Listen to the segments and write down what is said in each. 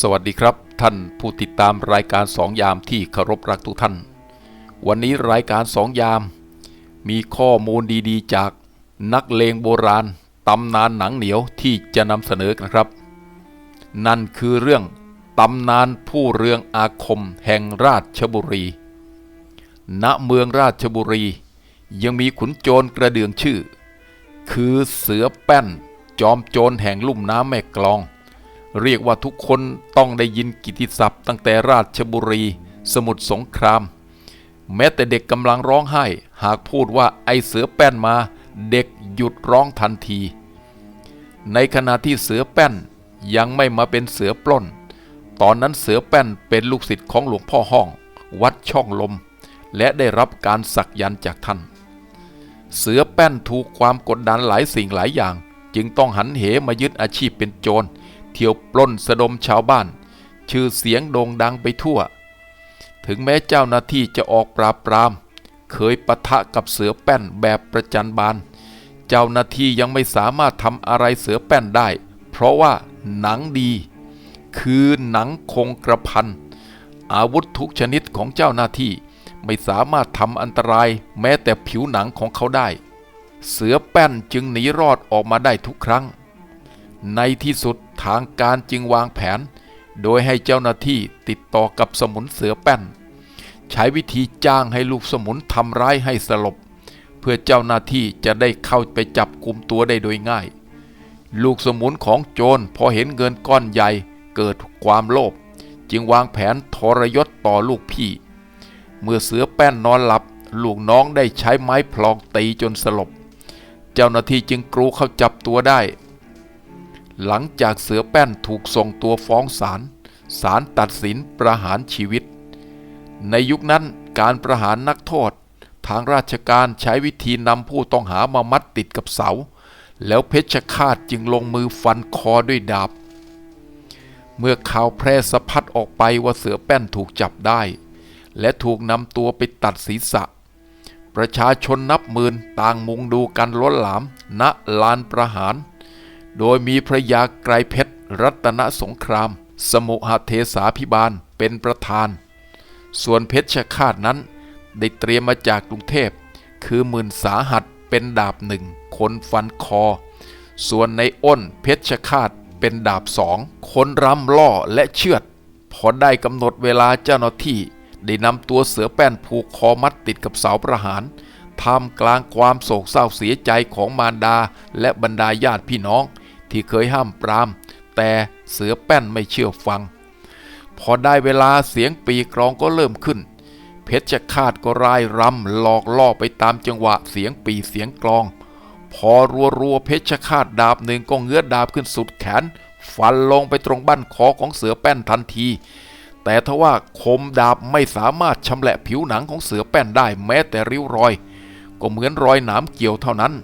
สวัสดีครับ ท่านผู้ติดตามรายการสองยามที่เคารพรักทุกท่าน วันนี้รายการสองยาม มีข้อมูลดีๆ จากนักเลงโบราณตำนานหนังเหนียวที่จะนำเสนอกันครับ นั่นคือเรื่องตำนานผู้เรืองอาคมแห่งราชบุรี ณเมืองราชบุรี ยังมีขุนโจรกระเดืองชื่อ คือเสือแป้นจอมโจรแห่งลุ่มน้ำแม่กลอง เรียกว่าทุกคนต้องได้ยินกิตติศัพท์ ตั้งแต่ราชบุรี สมุทรสงคราม แม้แต่เด็กกำลังร้องไห้ หากพูดว่าไอเสือแป้นมา เด็กหยุดร้องทันที ในขณะที่เสือแป้นยังไม่มาเป็นเสือปล้น ตอนนั้นเสือแป้นเป็นลูกศิษย์ของหลวงพ่อห้อง วัดช่องลม และได้รับการสักยันจากท่าน เสือแป้นถูกความกดดันหลายสิ่งหลายอย่าง จึงต้องหันเหมายึดอาชีพเป็นโจร เที่ยวปล้นสะดมชาวบ้าน ชื่อเสียงโด่งดังไปทั่ว ถึงแม้เจ้าหน้าที่จะออกปราบปราม เคยปะทะกับเสือแป้นแบบประจันบาน เจ้าหน้าที่ยังไม่สามารถทำอะไรเสือแป้นได้ เพราะว่าหนังดี คือหนังคงกระพัน อาวุธทุกชนิดของเจ้าหน้าที่ไม่สามารถทำอันตรายแม้แต่ผิวหนังของเขาได้ เสือแป้นจึงหนีรอดออกมาได้ทุกครั้ง ในที่สุด ทางการจึงวางแผน โดยให้เจ้าหน้าที่ติดต่อกับสมุนเสือแป้น ใช้วิธีจ้างให้ลูกสมุนทำร้ายให้สลบ เพื่อเจ้าหน้าที่จะได้เข้าไปจับกลุ่มตัวได้โดยง่าย ลูกสมุนของโจรพอเห็นเงินก้อนใหญ่เกิดความโลภจึงวางแผนทรยศต่อลูกพี่ เมื่อเสือแป้นนอนหลับ ลูกน้องได้ใช้ไม้พลองตีจนสลบ เจ้าหน้าที่จึงกรูเข้าจับตัวได้ หลังจากเสือแป้นถูกส่งตัวฟ้องศาลศาลตัดสินประหารชีวิต ในยุคนั้นการประหารนักโทษ ทางราชการใช้วิธีนำผู้ต้องหามามัดติดกับเสา แล้วเพชฌฆาตจึงลงมือฟันคอด้วยดาบ เมื่อข่าวแพร่สะพัดออกไปว่าเสือแป้นถูกจับได้ และถูกนำตัวไปตัดศีรษะ ประชาชนนับหมื่นต่างมุงดูกันล้นหลามณลานประหาร โดยมีพระยาไกรเพชร รัตนสงคราม สมุหเทสาพิบาลเป็นประธาน ส่วนเพชฌฆาตนั้นได้เตรียมมาจากกรุงเทพ คือหมื่นสาหัสเป็นดาบหนึ่งคนฟันคอ ส่วนในอ้นเพชฌฆาตเป็นดาบสองคนรำล่อและเชือด พอได้กำหนดเวลาเจ้าหน้าที่ ได้นำตัวเสือแป้นผูกคอมัดติดกับเสาประหารท่ามกลางความโศกเศร้าเสียใจของมารดาและบรรดาญาติพี่น้อง ที่เคยห้ามปราม แต่เสือแป้นไม่เชื่อฟัง พอได้เวลาเสียงปีกรองก็เริ่มขึ้น เพชฌฆาตก็ร่ายรำหลอกล่อไปตามจังหวะเสียงปีเสียงกลอง พอรัวรัวเพชฌฆาตดาบหนึ่งก็เงื้อดาบขึ้นสุดแขน ฟันลงไปตรงบั้นคอของเสือแป้นทันที แต่ทว่าคมดาบไม่สามารถชำแหละผิวหนังของเสือแป้นได้แม้แต่ริ้วรอย ก็เหมือนรอยหนามเกี่ยวเท่านั้น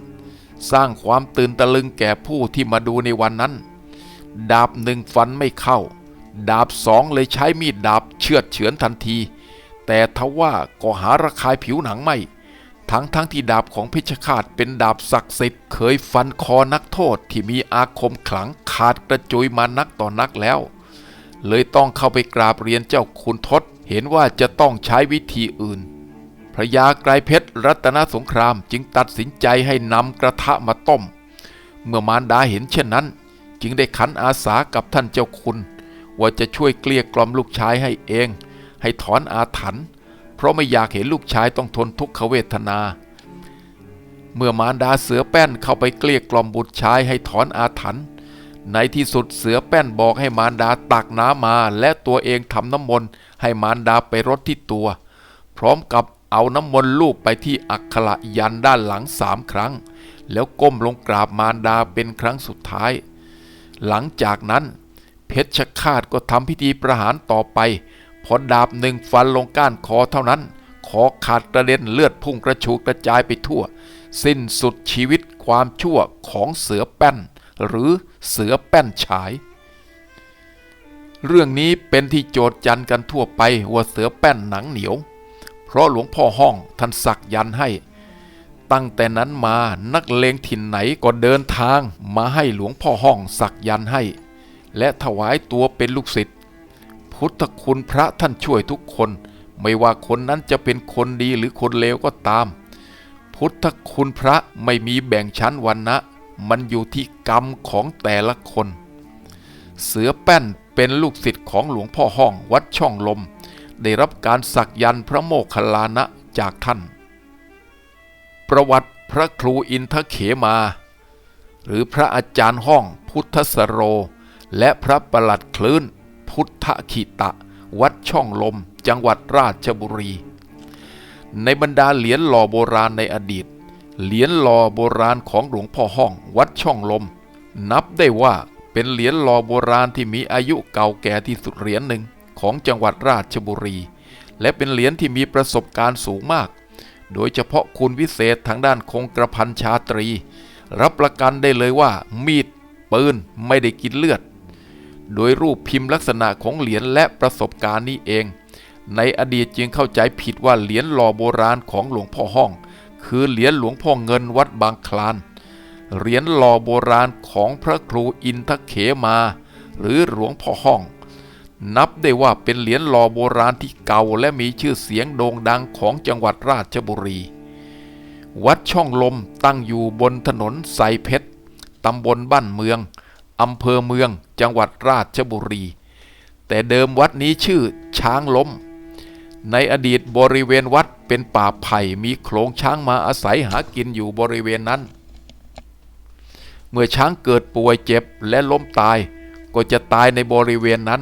สร้างความตื่นตะลึงแก่ผู้ที่มาดูในวันนั้น ดาบหนึ่งฟันไม่เข้า ดาบสองเลยใช้มีดดาบเชือดเฉือนทันที แต่ทว่าก็หาระคายผิวหนังไม่ ทั้งทั้งที่ดาบของเพชฌฆาตเป็นดาบศักดิ์สิทธิ์เคยฟันคอนักโทษที่มีอาคมขลังขาดกระจุยมานักต่อนักแล้ว เลยต้องเข้าไปกราบเรียนเจ้าคุณทศเห็นว่าจะต้องใช้วิธีอื่น พระยาไกรเพชรรัตนสงครามจึงตัดสินใจให้นำกระทะมาต้ม เมื่อมารดาเห็นเช่นนั้น จึงได้ขันอาสากับท่านเจ้าคุณ ว่าจะช่วยเกลี้ยกล่อมลูกชายให้เอง ให้ถอนอาถรรพ์เพราะไม่อยากเห็นลูกชายต้องทนทุกขเวทนา เมื่อมารดาเสือแป้นเข้าไปเกลี้ยกล่อมบุตรชายให้ถอนอาถรรพ์ในที่สุดเสือแป้นบอกให้มารดาตักน้ำมา และตัวเองทำน้ำมนต์ให้มารดาไปรดที่ตัว พร้อมกับ เอาน้ำมนต์ลูบไปที่อักขระยันด้านหลังสามครั้ง แล้วก้มลงกราบมารดาเป็นครั้งสุดท้าย หลังจากนั้นเพชฌฆาตก็ทำพิธีประหารต่อไปพอดาบหนึ่งฟันลงก้านคอเท่านั้น คอขาดกระเด็นเลือดพุ่งกระชูกระจายไปทั่ว สิ้นสุดชีวิตความชั่วของเสือแป้น หรือเสือแป้นฉาย เรื่องนี้เป็นที่โจทย์จันกันทั่วไปว่าเสือแป้นหนังเหนียว เพราะหลวงพ่อห้องท่านสักยันให้ ตั้งแต่นั้นมานักเลงถิ่นไหนก็เดินทางมาให้หลวงพ่อห้องสักยันให้ และถวายตัวเป็นลูกศิษย์พุทธคุณพระท่านช่วยทุกคน ไม่ว่าคนนั้นจะเป็นคนดีหรือคนเลวก็ตาม พุทธคุณพระไม่มีแบ่งชั้นวันนะมันอยู่ที่กรรมของแต่ละคน เสือแป้นเป็นลูกศิษย์ของหลวงพ่อห้องวัดช่องลม ได้รับการสักยันพระโมคคัลลานะจากท่าน ประวัติพระครูอินทเขมา หรือพระอาจารย์ห้องพุทธสโร และพระประหลัดคลื่น พุทธขิตะ วัดช่องลม จังหวัดราชบุรี ในบรรดาเหรียญหล่อโบราณในอดีต เหรียญหล่อโบราณของหลวงพ่อห้องวัดช่องลม นับได้ว่าเป็นเหรียญหล่อโบราณที่มีอายุเก่าแก่ที่สุดเหรียญหนึ่ง ของจังหวัดราชบุรี และเป็นเหรียญที่มีประสบการณ์สูงมาก โดยเฉพาะคุณวิเศษทางด้านคงกระพันชาตรี รับประกันได้เลยว่า มีดปืนไม่ได้กินเลือด โดยรูปพิมพ์ลักษณะของเหรียญและประสบการณ์นี้เอง ในอดีตจึงเข้าใจผิดว่าเหรียญหล่อโบราณของหลวงพ่อห้อง คือเหรียญหลวงพ่อเงินวัดบางคลานเหรียญหล่อโบราณของพระครูอินทเขมา หรือหลวงพ่อห้อง นับได้ว่าเป็นเหรียญหล่อโบราณที่เก่าและมีชื่อเสียงโด่งดังของจังหวัดราชบุรี วัดช่องลมตั้งอยู่บนถนนไซเพชร ตำบลบ้านเมือง อำเภอเมือง จังหวัดราชบุรี แต่เดิมวัดนี้ชื่อช้างล้ม ในอดีตบริเวณวัดเป็นป่าไผ่มีโขลงช้างมาอาศัยหากินอยู่บริเวณนั้น เมื่อช้างเกิดป่วยเจ็บและล้มตายก็จะตายในบริเวณนั้น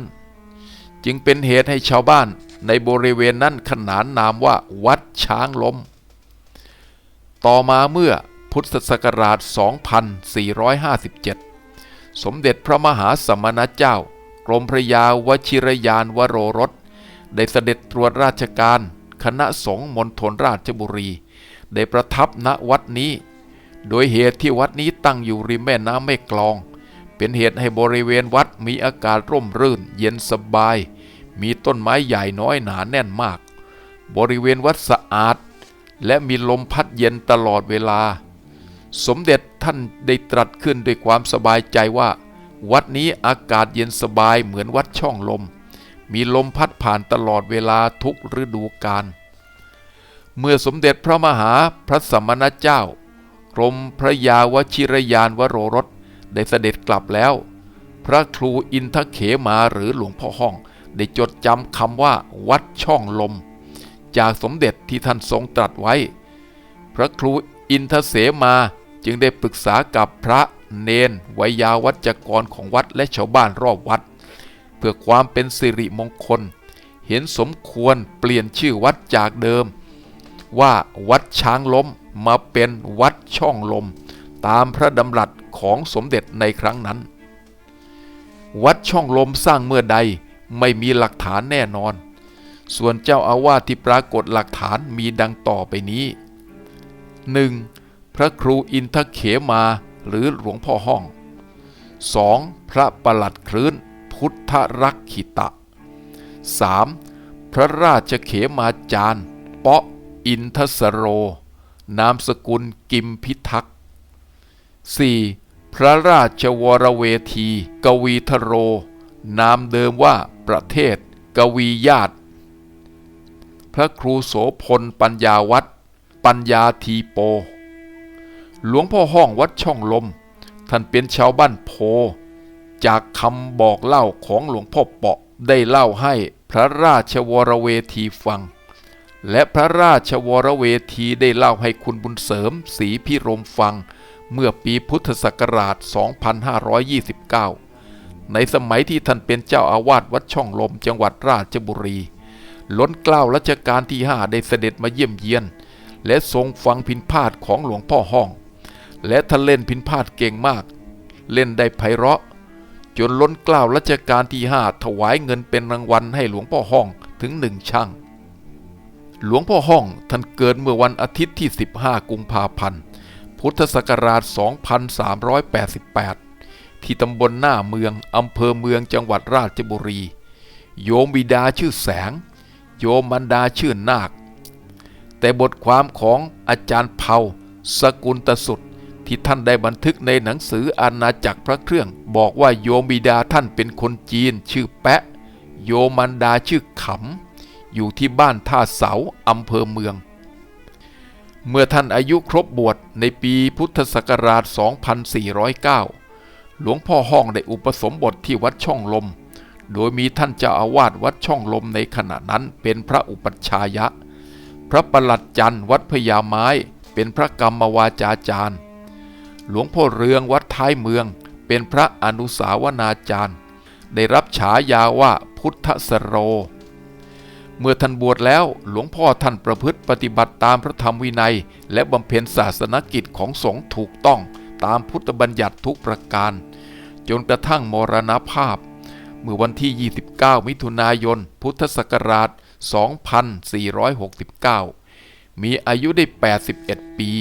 จึงเป็นเหตุให้ชาวบ้านในบริเวณนั้นขนานนามว่าวัดช้างล้ม ต่อมาเมื่อพุทธศักราช 2457 สมเด็จพระมหาสมณเจ้า กรมพระยาวชิรยานวโรรส ได้เสด็จตรวจราชการ คณะสงฆ์มณฑลราชบุรี ได้ประทับณวัดนี้ โดยเหตุที่วัดนี้ตั้งอยู่ริมแม่น้ำแม่กลอง เป็นเหตุให้บริเวณวัดมีอากาศร่มรื่น เย็นสบาย มีต้นไม้ใหญ่น้อยหนาแน่นมาก บริเวณวัดสะอาด และมีลมพัดเย็นตลอดเวลา สมเด็จท่านได้ตรัสขึ้นด้วยความสบายใจว่า วัดนี้อากาศเย็นสบายเหมือนวัดช่องลม มีลมพัดผ่านตลอดเวลาทุกฤดูกาลเมื่อสมเด็จพระมหาพระสมณเจ้ากรมพระยาวชิรยานวโรรส ได้เสด็จกลับแล้ว พระครูอินทเขมาหรือหลวงพ่อห้อง ได้จดจำคำว่าวัดช่องลม จากสมเด็จที่ท่านทรงตรัสไว้ พระครูอินทเสมาจึงได้ปรึกษากับพระเนนวิยาวัจกรของวัดและชาวบ้านรอบวัด เพื่อความเป็นสิริมงคล เห็นสมควรเปลี่ยนชื่อวัดจากเดิม ว่าวัดช้างล้มมาเป็นวัดช่องลม ตามพระดำรัสของสมเด็จในครั้งนั้น วัดช่องลมสร้างเมื่อใดไม่มีหลักฐานแน่นอน ส่วนเจ้าอาวาสที่ปรากฏหลักฐานมีดังต่อไปนี้ 1. พระครูอินทเขมาหรือหลวงพ่อห้อง 2. พระประหลัดคลื้น พุทธรักขิตะ 3. พระราชเขมาจารย์ เปาะอินทสโร นามสกุลกิมพิทักษ์ 4. พระราชวรเวที กวีทโร นามเดิมว่าประเทศ กวีญาติ พระครูโสพลปัญญาวัดปัญญาทีโป หลวงพ่อห้องวัดช่องลม ท่านเป็นชาวบ้านโพ จากคำบอกเล่าของหลวงพ่อเปาะได้เล่าให้พระราชวรเวทีฟัง และพระราชวรเวทีได้เล่าให้คุณบุญเสริมศรีพิรมฟัง เมื่อปีพุทธศักราช 2529 ในสมัยที่ท่านเป็นเจ้าอาวาสวัดช่องลมจังหวัดราชบุรี ล้นเกล้ารัชกาลที่ห้าได้เสด็จมาเยี่ยมเยียน และทรงฟังพินพาทของหลวงพ่อห้อง และท่านเล่นพินพาทเก่งมาก เล่นได้ไพเราะ จนล้นเกล้ารัชกาลที่ห้าถวายเงินเป็นรางวัลให้หลวงพ่อห้องถึงหนึ่งช่างหลวงพ่อห้องท่านเกิดเมื่อวันอาทิตย์ที่ 15 กุมภาพันธ์ พุทธศักราช 2388 ที่ตำบลหน้าเมืองอำเภอเมืองจังหวัดราชบุรี โยมบิดาชื่อแสง โยมมันดาชื่อนาค แต่บทความของอาจารย์เผาสกุลตสุดที่ท่านได้บันทึกในหนังสืออาณาจักรพระเครื่อง บอกว่าโยมบิดาท่านเป็นคนจีน ชื่อแปะ โยมันดาชื่อขำ อยู่ที่บ้านท่าเสาอำเภอเมือง เมื่อท่านอายุครบบวชในปีพุทธศักราช 2409 หลวงพ่อห้องได้อุปสมบทที่วัดช่องลม โดยมีท่านเจ้าอาวาสวัดช่องลมในขณะนั้นเป็นพระอุปัชฌายะ พระประหลัดจันทร์วัดพญาไม้เป็นพระกรรมวาจาจารย์ หลวงพ่อเรืองวัดท้ายเมือง เป็นพระอนุสาวนาจารย์ ได้รับฉายาว่าพุทธสโร เมื่อท่านบวชแล้วหลวงพ่อท่านประพฤติปฏิบัติตามพระธรรมวินัย และบำเพ็ญศาสนกิจของสงฆ์ถูกต้องตามพุทธบัญญัติทุกประการ จนกระทั่งมรณภาพ เมื่อวันที่ 29 มิถุนายน พุทธศักราช 2469 มีอายุได้ 81 ปี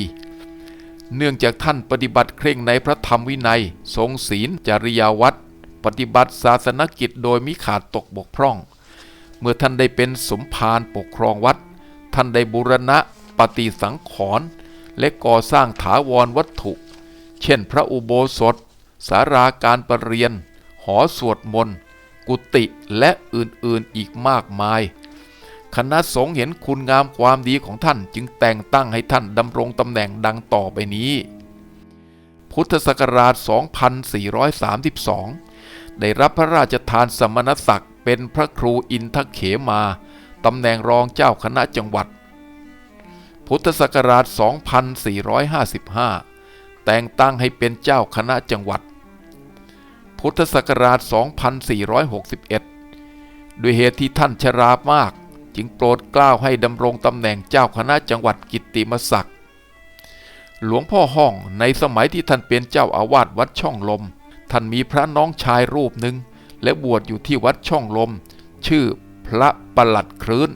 เนื่องจากท่านปฏิบัติเคร่งในพระธรรมวินัย ทรงศีลจริยาวัดปฏิบัติศาสนกิจโดยมิขาดตกบกพร่อง เมื่อท่านได้เป็นสมภารปกครองวัด ท่านได้บูรณะปฏิสังขรณ์และก่อสร้างถาวรวัตถุ เช่นพระอุโบสถ สาราการประเรียน หอสวดมนต์ กุฏิและอื่นๆอีกมากมาย คณะสงฆ์เห็นคุณงามความดีของท่านจึงแต่งตั้งให้ท่านดำรงตำแหน่งดังต่อไปนี้ พุทธศักราช 2432 ได้รับพระราชทานสมณศักดิ์ เป็นพระครูอินทเขมาตำแหน่งรองเจ้าคณะจังหวัด พุทธศักราช 2455 แต่งตั้งให้เป็นเจ้าคณะจังหวัด พุทธศักราช 2461 ด้วยเหตุที่ท่านชรามาก จึงโปรดกล้าวให้ดำรงตำแหน่งเจ้าคณะจังหวัดกิตติมศักดิ์หลวงพ่อห้องในสมัยที่ท่านเป็นเจ้าอาวาสวัดช่องลม ท่านมีพระน้องชายรูปหนึ่ง และบวชอยู่ที่วัดช่องลม ชื่อพระประหลัดครื้น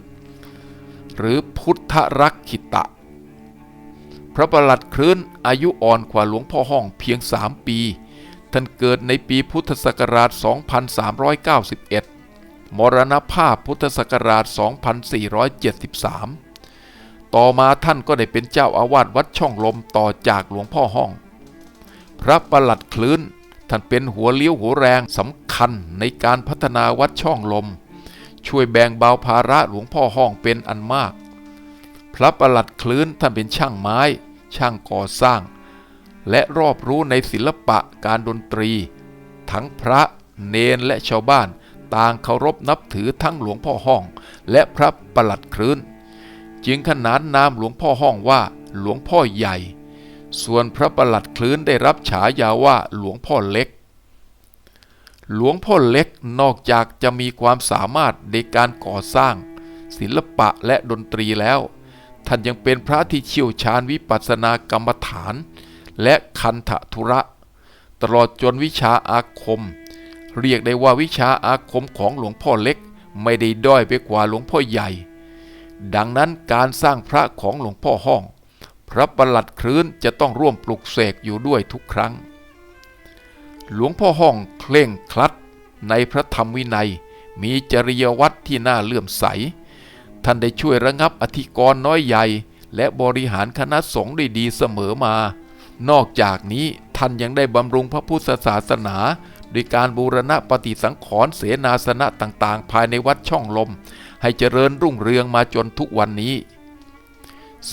หรือพุทธรักขิตะ พระประหลัดครื้นอายุอ่อนกว่าหลวงพ่อห้องเพียงสามปี ท่านเกิดในปีพุทธศักราช 2391 มรณภาพพุทธศักราช 2473 ต่อมาท่านก็ได้เป็นเจ้าอาวาสวัดช่องลมต่อจากหลวงพ่อห้อง พระประหลัดคลื้น ท่านเป็นหัวเลี้ยวหัวแรงสำคัญในการพัฒนาวัดช่องลม ช่วยแบ่งเบาภาระหลวงพ่อห้องเป็นอันมาก พระประหลัดคลื้นท่านเป็นช่างไม้ ช่างก่อสร้าง และรอบรู้ในศิลปะการดนตรี ทั้งพระเนนและชาวบ้านต่างเคารพนับถือทั้งหลวงพ่อห้อง และพระประหลัดคลื้น จึงขนานนามหลวงพ่อห้องว่าหลวงพ่อใหญ่ ส่วนพระประหลัดคลื้นได้รับฉายาว่าหลวงพ่อเล็ก หลวงพ่อเล็กนอกจากจะมีความสามารถในการก่อสร้าง ศิลปะและดนตรีแล้ว ท่านยังเป็นพระที่เชี่ยวชาญวิปัสสนากรรมฐาน และคันธทุระ ตลอดจนวิชาอาคม เรียกได้ว่าวิชาอาคมของหลวงพ่อเล็กไม่ได้ด้อยไปกว่าหลวงพ่อใหญ่ ดังนั้นการสร้างพระของหลวงพ่อห้อง พระประหลัดครื้นจะต้องร่วมปลุกเสกอยู่ด้วยทุกครั้ง หลวงพ่อห้องเคร่งครัดในพระธรรมวินัยมีจริยวัตรที่น่าเลื่อมใส ท่านได้ช่วยระงับอธิกรณ์น้อยใหญ่ และบริหารคณะสงฆ์ได้ดีเสมอมา นอกจากนี้ท่านยังได้บำรุงพระพุทธศาสนาโดยการบูรณะปฏิสังขรณ์เสนาสนะต่างๆ ภายในวัดช่องลม ให้เจริญรุ่งเรืองมาจนทุกวันนี้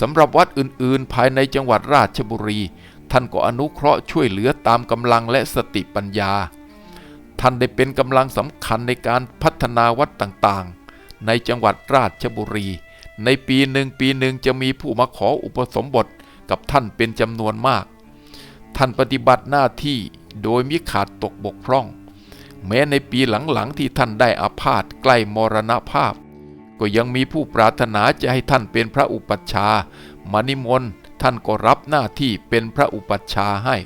สำหรับวัดอื่นๆ ภายในจังหวัดราชบุรี ท่านก็อนุเคราะห์ช่วยเหลือตามกำลังและสติปัญญา ท่านได้เป็นกำลังสำคัญในการพัฒนาวัดต่างๆ ในจังหวัดราชบุรี ในปีหนึ่งปีหนึ่งจะมีผู้มาขออุปสมบทกับท่านเป็นจำนวนมาก ท่านปฏิบัติหน้าที่โดยมิขาดตกบกพร่อง แม้ในปีหลังๆที่ท่านได้อาพาธใกล้มรณภาพ ก็ยังมีผู้ปรารถนาจะให้ท่านเป็นพระอุปัชฌาย์มานิมนต์ท่านก็รับหน้าที่เป็นพระอุปัชฌาย์ให้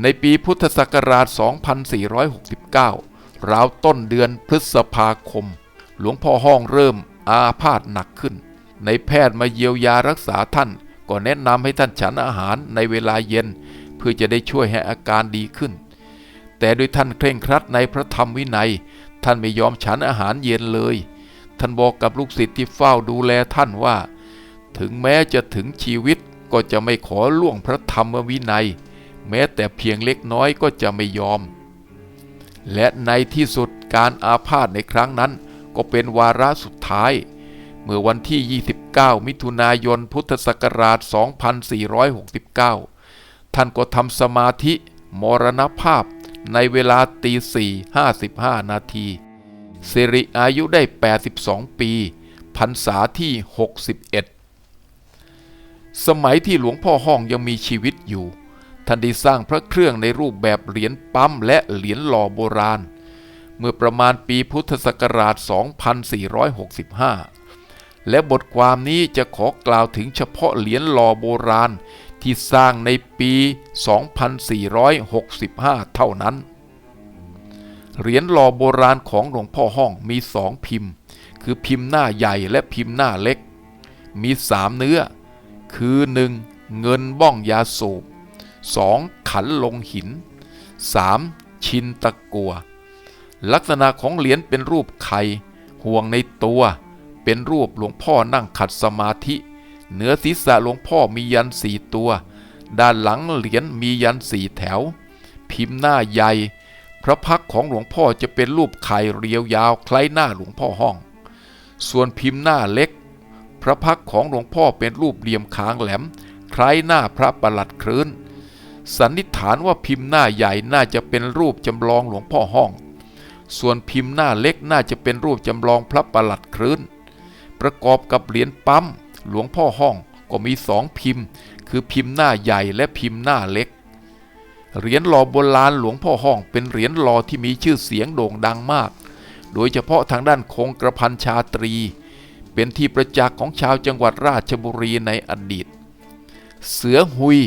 ในปีพุทธศักราช 2469 ราวต้นเดือนพฤษภาคม หลวงพ่อห้องเริ่มอาพาธหนักขึ้น ในแพทย์มาเยียวยารักษาท่าน ก็แนะนำให้ท่านฉันอาหารในเวลาเย็น เพื่อจะได้ช่วยให้อาการดีขึ้น แต่โดยท่านเคร่งครัดในพระธรรมวินัย ท่านไม่ยอมฉันอาหารเย็นเลย ท่านบอกกับลูกศิษย์ที่เฝ้าดูแลท่านว่า ถึงแม้จะถึงชีวิตก็จะไม่ขอล่วงพระธรรมวินัย แม้แต่เพียงเล็กน้อยก็จะไม่ยอม และในที่สุดการอาพาธในครั้งนั้นก็เป็นวาระสุดท้าย เมื่อวันที่ 29 มิถุนายนพุทธศักราช 2469 ท่านก็ทำสมาธิมรณภาพในเวลาตีสี่ห้าสิบห้านาที สิริอายุได้ 82 ปีพรรษาที่ 61 สมัยที่หลวงพ่อห้องยังมีชีวิตอยู่ ท่านได้สร้างพระเครื่องในรูปแบบเหรียญปั๊มและเหรียญหล่อโบราณ เมื่อประมาณปีพุทธศักราช 2465 และบทความนี้จะขอกล่าวถึงเฉพาะเหรียญหล่อโบราณที่สร้างในปี 2465 เท่านั้น เหรียญหล่อโบราณของหลวงพ่อห้องมีสองพิมพ์ คือพิมพ์หน้าใหญ่และพิมพ์หน้าเล็ก มีสามเนื้อ คือ 1. เงินบ้องยาสูบ 2. ขันลงหิน 3. ชินตะกัว ลักษณะของเหรียญเป็นรูปไข่ห่วงในตัว เป็นรูปหลวงพ่อนั่งขัดสมาธิ เหนือศีรษะหลวงพ่อมียันสี่ตัว ด้านหลังเหรียญมียันสี่แถว พิมพ์หน้าใหญ่ พระพักของหลวงพ่อจะเป็นรูปไข่เรียวยาวคล้ายหน้าหลวงพ่อห้อง ส่วนพิมพ์หน้าเล็ก พระพักของหลวงพ่อเป็นรูปเหลี่ยมคางแหลม คล้ายหน้าพระประหลัดครื้น สันนิษฐานว่าพิมพ์หน้าใหญ่น่าจะเป็นรูปจำลองหลวงพ่อห้อง ส่วนพิมพ์หน้าเล็กน่าจะเป็นรูปจำลองพระประหลัดครื้น ประกอบกับเหรียญปั๊มหลวงพ่อห้องก็มีสองพิมพ์ คือพิมพ์หน้าใหญ่และพิมพ์หน้าเล็ก เหรียญหล่อโบราณหลวงพ่อห้องเป็นเหรียญหล่อที่มีชื่อเสียงโด่งดังมาก โดยเฉพาะทางด้านคงกระพันชาตรี เป็นที่ประจักษ์ของชาวจังหวัดราชบุรีในอดีต เสือหุย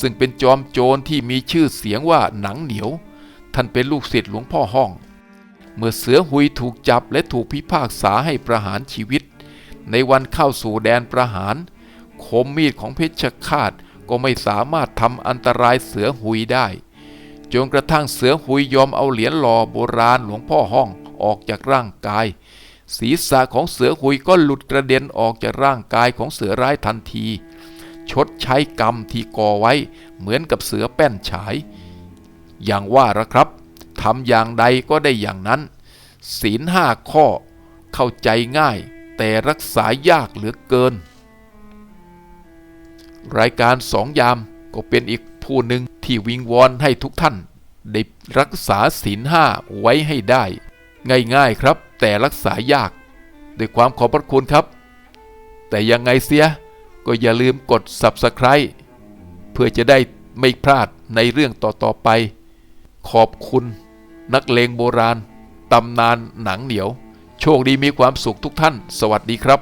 ซึ่งเป็นจอมโจรที่มีชื่อเสียงว่าหนังเหนียว ท่านเป็นลูกศิษย์หลวงพ่อห้อง เมื่อเสือหุยถูกจับและถูกพิพากษาให้ประหารชีวิต ในวันเข้าสู่แดนประหารคมมีดของเพชฌฆาต ก็ไม่สามารถทำอันตรายเสือหุยได้ จนกระทั่งเสือหุยยอมเอาเหรียญหล่อโบราณหลวงพ่อห้องออกจากร่างกาย ศีรษะของเสือหุยก็หลุดกระเด็นออกจากร่างกายของเสือร้ายทันที ชดใช้กรรมที่ก่อไว้เหมือนกับเสือแป้นฉาย อย่างว่าละครับทำอย่างใดก็ได้อย่างนั้น ศีลห้าข้อเข้าใจง่ายแต่รักษายากเหลือเกิน รายการสองยามก็เป็นอีกผู้หนึ่งที่วิงวอนให้ทุกท่าน ได้รักษาศีลห้าไว้ให้ได้ ง่ายๆครับ แต่รักษายาก ด้วยความขอบพระคุณครับ แต่ยังไงเสียก็อย่าลืมกด Subscribe เพื่อจะได้ไม่พลาดในเรื่องต่อๆไป ขอบคุณ นักเลงโบราณตำนานหนังเหนียว โชคดีมีความสุขทุกท่าน สวัสดีครับ